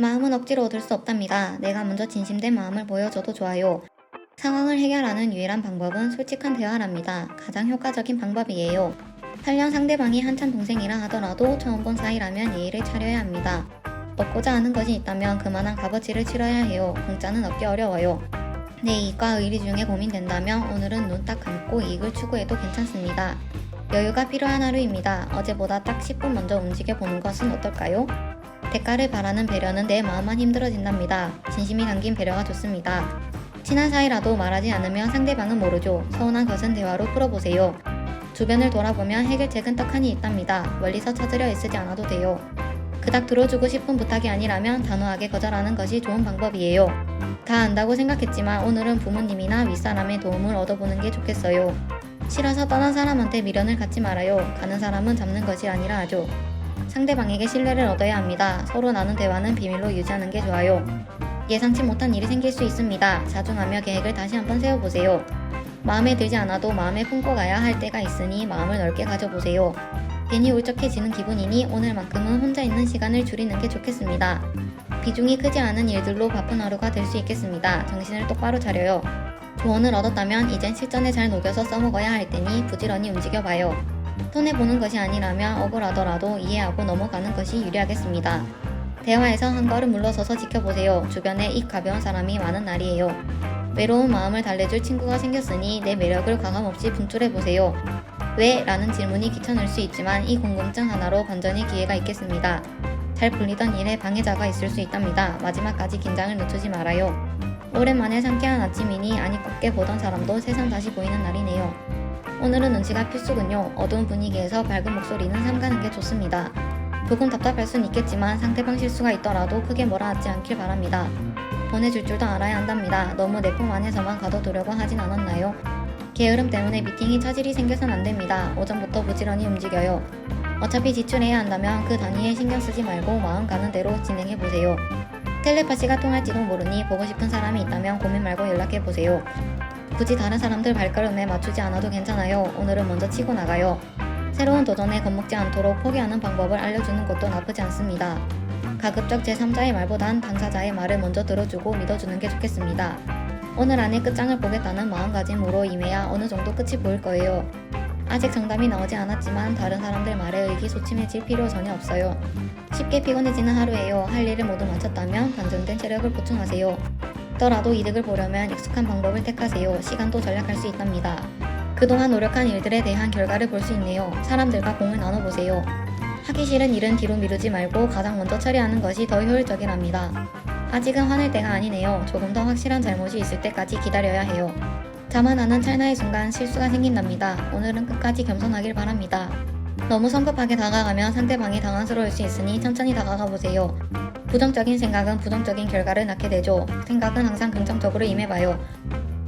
마음은 억지로 얻을 수 없답니다. 내가 먼저 진심된 마음을 보여줘도 좋아요. 상황을 해결하는 유일한 방법은 솔직한 대화랍니다. 가장 효과적인 방법이에요. 설령 상대방이 한참 동생이라 하더라도 처음 본 사이라면 예의를 차려야 합니다. 얻고자 하는 것이 있다면 그만한 값어치를 치러야 해요. 공짜는 얻기 어려워요. 내 이익과 의리 중에 고민된다면 오늘은 눈 딱 감고 이익을 추구해도 괜찮습니다. 여유가 필요한 하루입니다. 어제보다 딱 10분 먼저 움직여 보는 것은 어떨까요? 대가를 바라는 배려는 내 마음만 힘들어진답니다. 진심이 담긴 배려가 좋습니다. 친한 사이라도 말하지 않으면 상대방은 모르죠. 서운한 것은 대화로 풀어보세요. 주변을 돌아보면 해결책은 떡하니 있답니다. 멀리서 찾으려 애쓰지 않아도 돼요. 그닥 들어주고 싶은 부탁이 아니라면 단호하게 거절하는 것이 좋은 방법이에요. 다 안다고 생각했지만 오늘은 부모님이나 윗사람의 도움을 얻어보는 게 좋겠어요. 싫어서 떠난 사람한테 미련을 갖지 말아요. 가는 사람은 잡는 것이 아니라 하죠. 상대방에게 신뢰를 얻어야 합니다. 서로 나눈 대화는 비밀로 유지하는 게 좋아요. 예상치 못한 일이 생길 수 있습니다. 자중하며 계획을 다시 한번 세워보세요. 마음에 들지 않아도 마음에 품고 가야 할 때가 있으니 마음을 넓게 가져보세요. 괜히 울적해지는 기분이니 오늘만큼은 혼자 있는 시간을 줄이는 게 좋겠습니다. 비중이 크지 않은 일들로 바쁜 하루가 될 수 있겠습니다. 정신을 똑바로 차려요. 조언을 얻었다면 이젠 실전에 잘 녹여서 써먹어야 할 테니 부지런히 움직여봐요. 손해보는 것이 아니라면 억울하더라도 이해하고 넘어가는 것이 유리하겠습니다. 대화에서 한 걸음 물러서서 지켜보세요. 주변에 입 가벼운 사람이 많은 날이에요. 외로운 마음을 달래줄 친구가 생겼으니 내 매력을 과감없이 분출해보세요. 왜? 라는 질문이 귀찮을 수 있지만 이 궁금증 하나로 반전의 기회가 있겠습니다. 잘 풀리던 일에 방해자가 있을 수 있답니다. 마지막까지 긴장을 늦추지 말아요. 오랜만에 상쾌한 아침이니 아니 곱게 보던 사람도 세상 다시 보이는 날이네요. 오늘은 눈치가 필수군요. 어두운 분위기에서 밝은 목소리는 삼가는 게 좋습니다. 조금 답답할 순 있겠지만 상대방 실수가 있더라도 크게 뭐라 하지 않길 바랍니다. 보내줄 줄도 알아야 한답니다. 너무 내 품 안에서만 가둬두려고 하진 않았나요? 게으름 때문에 미팅이 차질이 생겨선 안 됩니다. 오전부터 부지런히 움직여요. 어차피 지출해야 한다면 그 단위에 신경 쓰지 말고 마음 가는 대로 진행해 보세요. 텔레파시가 통할지도 모르니 보고 싶은 사람이 있다면 고민 말고 연락해 보세요. 굳이 다른 사람들 발걸음에 맞추지 않아도 괜찮아요. 오늘은 먼저 치고 나가요. 새로운 도전에 겁먹지 않도록 포기하는 방법을 알려주는 것도 나쁘지 않습니다. 가급적 제3자의 말보단 당사자의 말을 먼저 들어주고 믿어주는 게 좋겠습니다. 오늘 안에 끝장을 보겠다는 마음가짐으로 임해야 어느 정도 끝이 보일 거예요. 아직 정답이 나오지 않았지만 다른 사람들 말에 의기소침해질 필요 전혀 없어요. 쉽게 피곤해지는 하루예요. 할 일을 모두 마쳤다면 반전된 체력을 보충하세요. 더라도 이득을 보려면 익숙한 방법을 택하세요. 시간도 절약할 수 있답니다. 그동안 노력한 일들에 대한 결과를 볼 수 있네요. 사람들과 공을 나눠보세요. 하기 싫은 일은 뒤로 미루지 말고 가장 먼저 처리하는 것이 더 효율적이랍니다. 아직은 화낼 때가 아니네요. 조금 더 확실한 잘못이 있을 때까지 기다려야 해요. 자만하는 찰나의 순간 실수가 생긴답니다. 오늘은 끝까지 겸손하길 바랍니다. 너무 성급하게 다가가면 상대방이 당황스러울 수 있으니 천천히 다가가 보세요. 부정적인 생각은 부정적인 결과를 낳게 되죠. 생각은 항상 긍정적으로 임해봐요.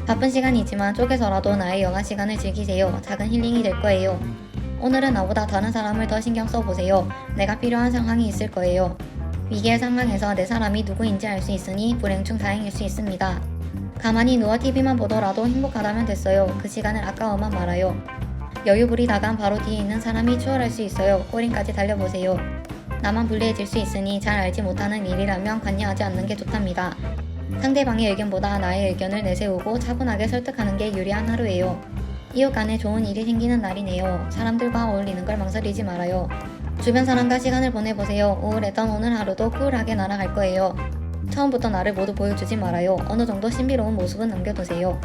바쁜 시간이지만 쪼개서라도 나의 여가 시간을 즐기세요. 작은 힐링이 될 거예요. 오늘은 나보다 다른 사람을 더 신경 써보세요. 내가 필요한 상황이 있을 거예요. 위기의 상황에서 내 사람이 누구인지 알 수 있으니 불행 중 다행일 수 있습니다. 가만히 누워 TV만 보더라도 행복하다면 됐어요. 그 시간을 아까워만 말아요. 여유 부리다간 바로 뒤에 있는 사람이 추월할 수 있어요. 꼬린까지 달려보세요. 나만 불리해질 수 있으니 잘 알지 못하는 일이라면 관여하지 않는 게 좋답니다. 상대방의 의견보다 나의 의견을 내세우고 차분하게 설득하는 게 유리한 하루예요. 이웃 간에 좋은 일이 생기는 날이네요. 사람들과 어울리는 걸 망설이지 말아요. 주변 사람과 시간을 보내보세요. 우울했던 오늘 하루도 쿨하게 날아갈 거예요. 처음부터 나를 모두 보여주지 말아요. 어느 정도 신비로운 모습은 남겨두세요.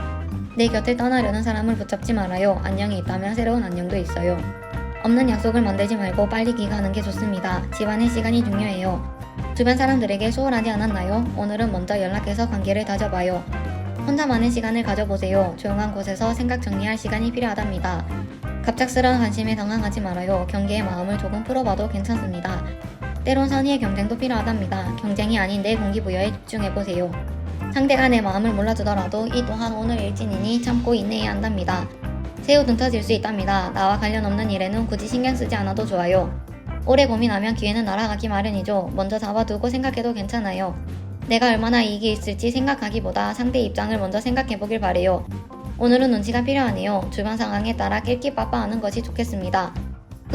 내 곁을 떠나려는 사람을 붙잡지 말아요. 안녕이 있다면 새로운 안녕도 있어요. 없는 약속을 만들지 말고 빨리 귀가하는 게 좋습니다. 집안의 시간이 중요해요. 주변 사람들에게 소홀하지 않았나요? 오늘은 먼저 연락해서 관계를 다져봐요. 혼자만의 시간을 가져보세요. 조용한 곳에서 생각 정리할 시간이 필요하답니다. 갑작스러운 관심에 당황하지 말아요. 경계의 마음을 조금 풀어봐도 괜찮습니다. 때론 선의의 경쟁도 필요하답니다. 경쟁이 아닌 내 동기부여에 집중해보세요. 상대가 내 마음을 몰라주더라도 이 또한 오늘 일진이니 참고 인내해야 한답니다. 새우 등 터질 수 있답니다. 나와 관련 없는 일에는 굳이 신경 쓰지 않아도 좋아요. 오래 고민하면 기회는 날아가기 마련이죠. 먼저 잡아두고 생각해도 괜찮아요. 내가 얼마나 이익이 있을지 생각하기보다 상대 입장을 먼저 생각해보길 바래요. 오늘은 눈치가 필요하네요. 주변 상황에 따라 낄끼빠빠하는 것이 좋겠습니다.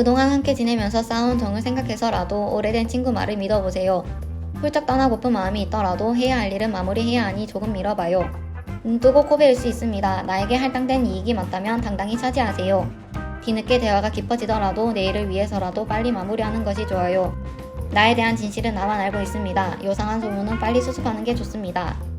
그동안 함께 지내면서 쌓아온 정을 생각해서라도 오래된 친구 말을 믿어보세요. 훌쩍 떠나고픈 마음이 있더라도 해야 할 일은 마무리해야 하니 조금 미뤄봐요. 눈 뜨고 코베일 수 있습니다. 나에게 할당된 이익이 맞다면 당당히 차지하세요. 뒤늦게 대화가 깊어지더라도 내일을 위해서라도 빨리 마무리하는 것이 좋아요. 나에 대한 진실은 나만 알고 있습니다. 요상한 소문은 빨리 수습하는 게 좋습니다.